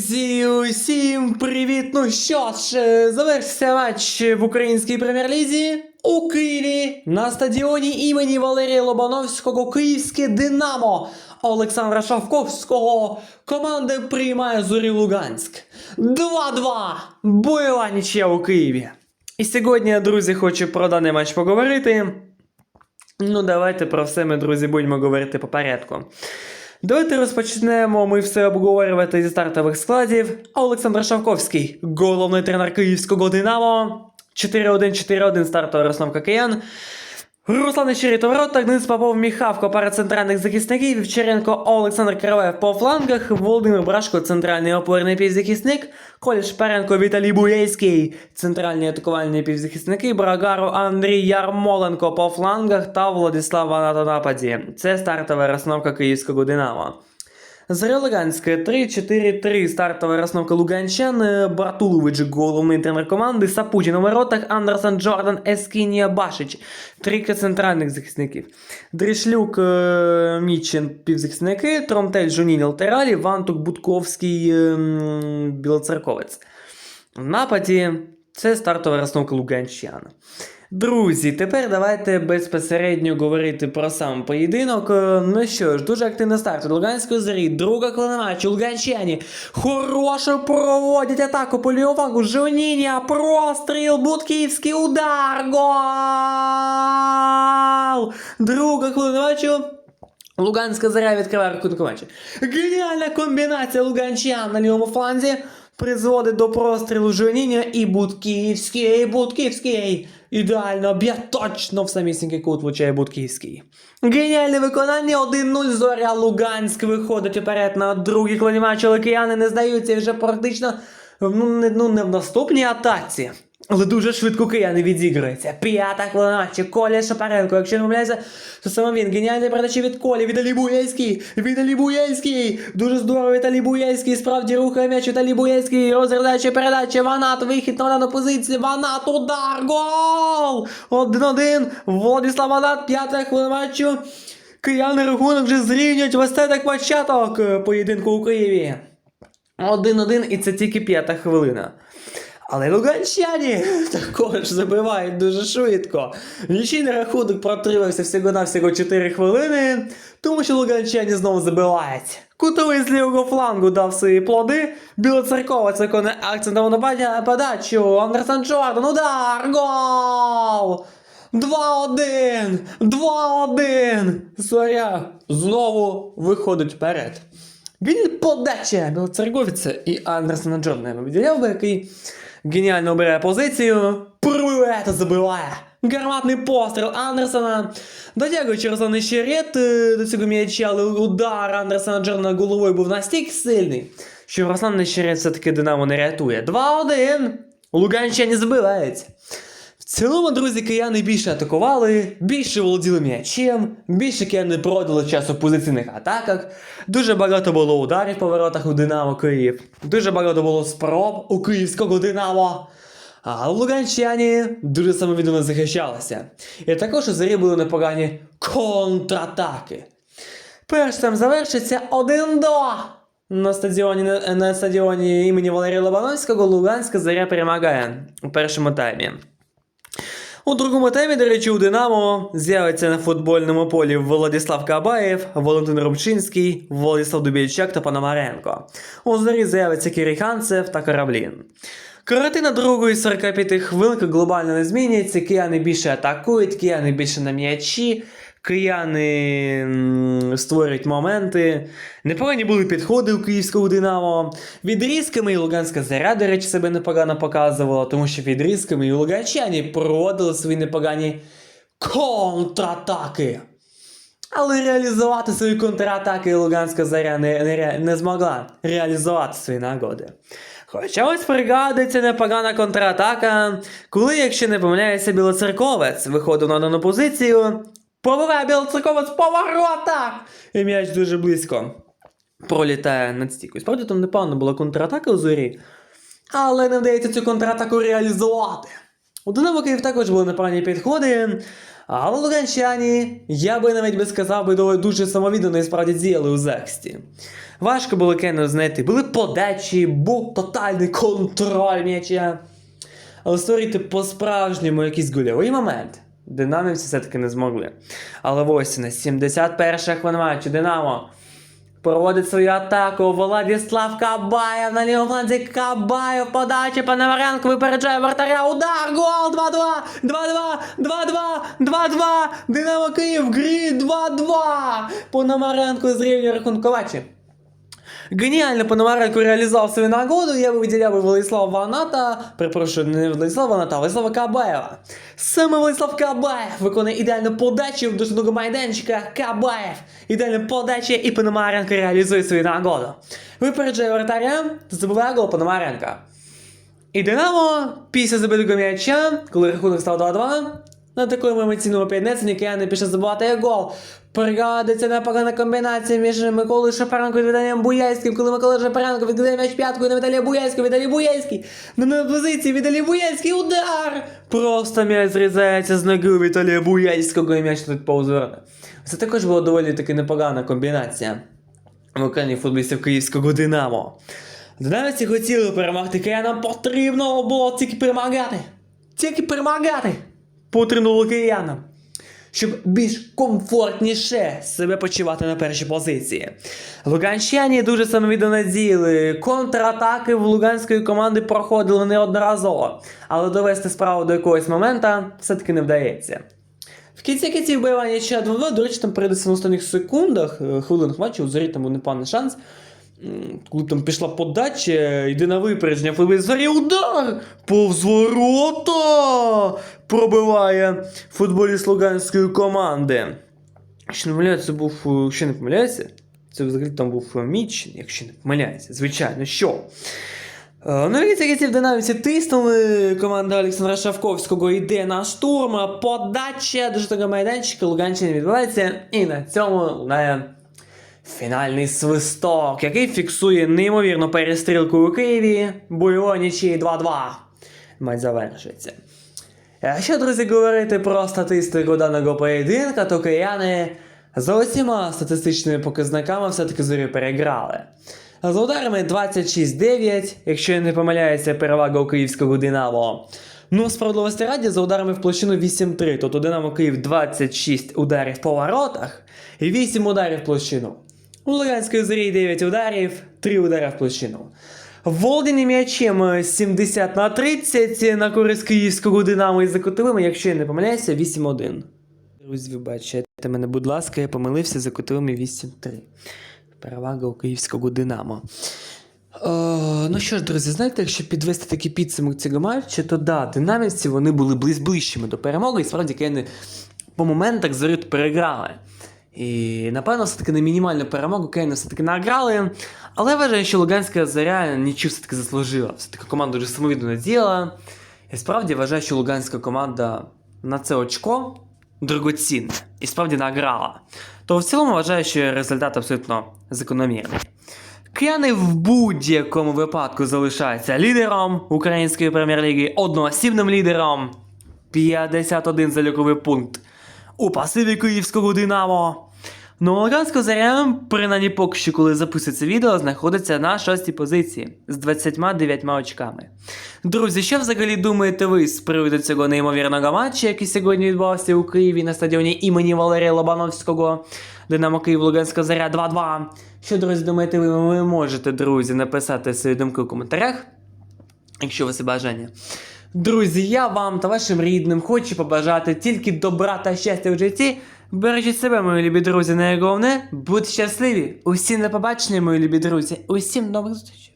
Друзі, усім привіт! Ну що ж, е, завершився матч в українській прем'єр-лізі у Києві на стадіоні імені Валерія Лобановського Київське Динамо Олександра Шавковського. Команда приймає Зорі Луганськ. 2-2. Бойова нічия у Києві. І сьогодні, друзі, хочу про даний матч поговорити. Ну, давайте про все ми, друзі, будемо говорити по порядку. Давайте розпочнемо ми все обговорювати зі стартових складів. Олександр Шавковський, головний тренер київського Динамо. 4-1-4-1 стартова розновка киян. Руслан Щиріт у воротах, Денис Попов Міхавко, пара центральних захисників, Вівчаренко Олександр Кривев по флангах, Володимир Брашко, центральний опорний півзахисник, Коля Шперенко, Віталій Буєйський, центральні атакувальні півзахисники, Брагару Андрій Ярмоленко по флангах та Владислав Ваната нападі. Це стартова розновка київського Динамо. Зоря Луганська 3-4-3 стартова розновка луганчан, е, Бартулович головний тренер команди, Сапутін у воротах, Андерсон Джордан, Ескінія Башич, трійка центральних захисників. Дрішлюк е, Мічин півзахисники, Тромтель Жунін латералі, Вантук Будковський е, білоцерковець. В нападі це стартова розновка луганчан. Друзі, тепер давайте безпосередньо говорити про сам поєдинок. Е, Ну що ж, дуже активний старт від Луганської зорі. Друга хвилина. Луганчані хорошо проводять атаку по лівому флангу. Жоніння, простріл, Будківський удар. Гол! Друга хвилина. Луганська заря відкриває рахунок матчу. Геніальна комбінація луганчан на лівому фланзі призводить до прострілу женіння і Будківський, Будківський. Ідеально б'є точно в самісінький кут влучає Будківський. Геніальне виконання 1-0 Зоря Луганськ виходить уперед на другий хвилині матчу, але кияни не здаються і вже практично ну, не, ну, не в наступній атаці. Але дуже швидко кияни відігруються. П'ята хвилина матчу. Коля Шапаренко. Якщо не помиляюся, то саме він. Геніальний передача від Колі. Віталій Буєльський. Віталій Буєльський. Дуже здорово Віталій Буєльський. Справді рухає м'яч Віталій Буєльський. Розглядача передача. Ванат. Вихід на дану позицію. Ванат. Удар. Гол! Один-один. Владислав Ванат. П'ята хвилина матчу. Кияни рахунок вже зрівнюють. Це так початок е, поєдинку у Києві. Один-один, і це тільки п'ята хвилина. Але луганчані також забивають дуже швидко. Нічийний рахунок протримався всього-навсього 4 хвилини, тому що луганчані знову забивають. Кутовий з лівого флангу дав свої плоди. Білоцерковець виконує акцентову нападня- подачу. Андерсон Джордан, удар! Гол! 2-1! 2-1! Зоря знову виходить вперед. Він подача білоцерковця і Андерсона Джордана я виділяв би, який геніально обирає позицію. Прує забиває. Гарматний постріл Андерсона. Дотягуючи Руслан Нещерет е, до цього м'яча, але удар Андерсона Джорна головою був настільки сильний, що Руслан Нещерет все-таки Динамо не рятує. 2-1. Луганщині забивають. Цілому, друзі, кияни більше атакували, більше володіли м'ячем, більше кияни продали час у позиційних атаках. Дуже багато було ударів по воротах у Динамо Київ. Дуже багато було спроб у київського Динамо. А луганчані дуже самовідомо захищалися. І також у зарі були непогані контратаки. Перш там завершиться 1 до. На стадіоні, на стадіоні імені Валерія Лобановського Луганська заря перемагає у першому таймі. У другому темі, до речі, у Динамо з'явиться на футбольному полі Владислав Кабаєв, Валентин Рубчинський, Владислав Дубільчак та Пономаренко. У зорі з'явиться Кірій Ханцев та Кораблін. Каратина другої 45 хвилинки глобально не змінюється. Кияни більше атакують, кияни більше на м'ячі, кияни створюють моменти. Непогані були підходи у київського Динамо. Відрізками і Луганська заря, до речі, себе непогано показувала, тому що відрізками і луганчані проводили свої непогані контратаки. Але реалізувати свої контратаки Луганська заря не, не, не змогла реалізувати свої нагоди. Хоча ось пригадується непогана контратака, коли, якщо не помиляється, білоцерковець виходив на дану позицію, побиває білоцерковець по воротах! І м'яч дуже близько пролітає над стійкою. Справді там непогана була контратака у зорі, але не вдається цю контратаку реалізувати. У Динамо Київ також були непогані підходи. Але луганчані, я би навіть би сказав, би дуже самовіддано і справді діяли у захисті. Важко було Кену знайти. Були подачі, був тотальний контроль м'яча. Але створити по-справжньому якийсь гольовий момент динамівці все-таки не змогли. Але ось на 71 хвилин Динамо проводить свою атаку. Владислав Кабаєв на лівому фланзі Кабаєв. Подача Пономаренко випереджає вратаря. Удар! Гол! 2-2! 2-2! 2-2! 2-2! Динамо Київ грі 2-2! Пономаренко зрівнює рахунковачі. Геніально Пономаренко реалізував свою нагоду, я би виділяв би Владислава Ваната, перепрошую, не Владислава Ваната, а Владислава Кабаєва. Саме Владислав Кабаєв виконує ідеальну подачу в дошного майданчика. Кабаєв. Ідеальна подача і Пономаренко реалізує свою нагоду. Випереджає вратаря, забиває гол Пономаренка. І Динамо після забитого м'яча, коли рахунок став 2-2, на такому емоційному піднесенні кияни пішли забувати гол. Пригадується непогана комбінація між Миколою Шапаренко і Віталієм Буяльським, коли Микола Шапаренко відкидає м'яч п'яткою на Віталія Буяльського, Віталій Буяльський на позиції, Віталій Буяльський, удар! Просто м'яч зрізається з ноги у Віталія Буяльського і м'яч тут повзорне. Це також була доволі таки непогана комбінація виконання футболістів київського Динамо. Динамівці хотіли перемогти, киянам потрібно було тільки перемагати. Тільки перемагати. Потрібно киянам. Щоб більш комфортніше себе почувати на першій позиції. Луганщані дуже самовіддано діяли. Контратаки в луганської команди проходили неодноразово, але довести справу до якогось моменту все-таки не вдається. В кінці кінців бойова нічия 2 до речі, там на останніх секундах, е, хвилинах матчу, у зорі там був непоганий шанс. Коли там пішла подача, йде на випередження, зорі удар! Повз ворота! Пробиває футболіст луганської команди. Якщо не помиляюся, це був. е, Якщо не помиляюся, це взагалі там був е, міч, якщо не помиляюся, звичайно, що. Е, Ну, і ці динаміці тиснули. Команда Олександра Шавковського йде на штурм. Подача до жовтого майданчика Луганщини відбувається. І на цьому лунає фінальний свисток, який фіксує неймовірну перестрілку у Києві. Бойово нічиї 2-2. Матч завершується. А що, друзі, говорити про статистику даного поєдинка, то кияни за усіма статистичними показниками все-таки зорі переграли. За ударами 26-9, якщо я не помиляюся, перевага у київського Динамо. Ну, справедливості раді, за ударами в площину 8-3, тобто Динамо Київ 26 ударів по воротах і 8 ударів в площину. У Луганської зорі 9 ударів, 3 удари в площину. Володіння м'ячем 70 на 30 на користь київського Динамо із закутовими, якщо я не помиляюся, 8-1. Друзі, ви бачите мене, будь ласка, я помилився за кутовими 8-3. Перевага у київського Динамо. Е, ну що ж, друзі, знаєте, якщо підвести такий підсумок цього матчу, то да, динамівці вони були близь ближчими до перемоги, і справді кияни по моментах зорі переграли. І напевно, все-таки на мінімальну перемогу Кейни все-таки награли. Але вважаю, що Луганська заря нічого все-таки заслужила. Все-таки команда дуже самовідно діяла. І справді вважаю, що Луганська команда на це очко дорогоцінне і справді награла. То в цілому вважаю, що результат абсолютно закономірний. Кияни в будь-якому випадку залишаються лідером Української прем'єр-ліги, одноосібним лідером. 51 заліковий пункт у пасиві київського Динамо. Ну, Луганська заря, принаймні поки що, коли записується відео, знаходиться на шостій позиції з 29 очками. Друзі, що взагалі думаєте ви з приводу цього неймовірного матчу, який сьогодні відбувався у Києві на стадіоні імені Валерія Лобановського, Динамо Київ Луганська заря 2-2. Що, друзі, думаєте ви? Ви можете, друзі, написати свої думки у коментарях, якщо у вас є бажання. Друзі, я вам та вашим рідним хочу побажати тільки добра та щастя в житті. Бережіть себе, мої любі друзі, найголовне, будьте щасливі. Усім на побачення, мої любі друзі. Усім нових зустрічей.